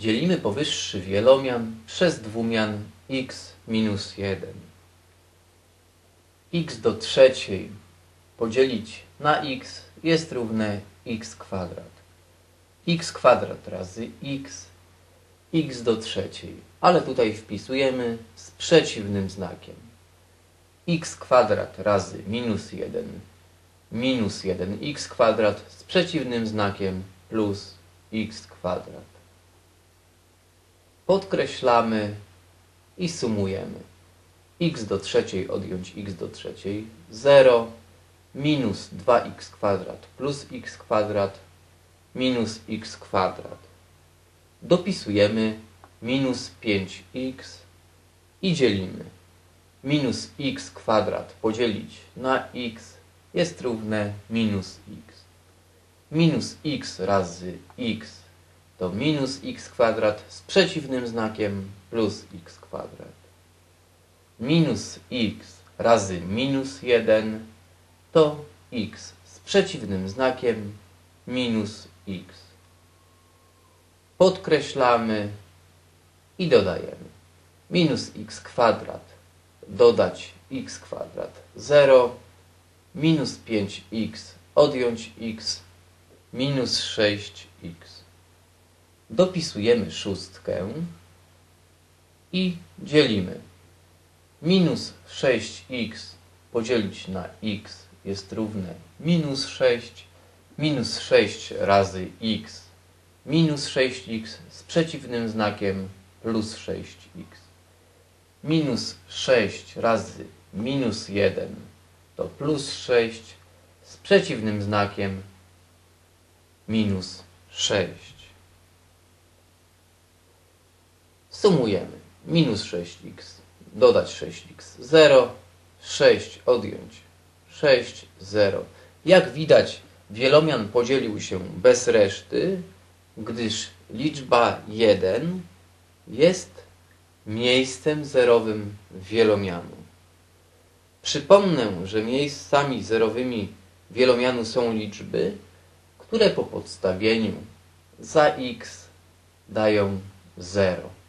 Dzielimy powyższy wielomian przez dwumian x minus 1. x do trzeciej podzielić na x jest równe x kwadrat. x kwadrat razy x, x do trzeciej, ale tutaj wpisujemy z przeciwnym znakiem. x kwadrat razy minus 1, minus 1x kwadrat z przeciwnym znakiem plus x kwadrat podkreślamy i sumujemy. x do trzeciej odjąć x do trzeciej 0 minus 2x kwadrat plus x kwadrat minus x kwadrat. Dopisujemy minus 5x i dzielimy. Minus x kwadrat podzielić na x jest równe minus x. Minus x razy x to minus x kwadrat z przeciwnym znakiem plus x kwadrat. Minus x razy minus 1 to x z przeciwnym znakiem minus x. Podkreślamy i dodajemy. Minus x kwadrat dodać x kwadrat 0, minus 5x odjąć x, minus 6x dopisujemy szóstkę i dzielimy. Minus 6x podzielić na x jest równe minus 6, minus 6 razy x, minus 6x z przeciwnym znakiem plus 6x. Minus 6 razy minus 1 to plus 6 z przeciwnym znakiem minus 6. Sumujemy. Minus 6x, dodać 6x, 0, 6 odjąć 6, 0. Jak widać, wielomian podzielił się bez reszty, gdyż liczba 1 jest miejscem zerowym wielomianu. Przypomnę, że miejscami zerowymi wielomianu są liczby, które po podstawieniu za x dają 0.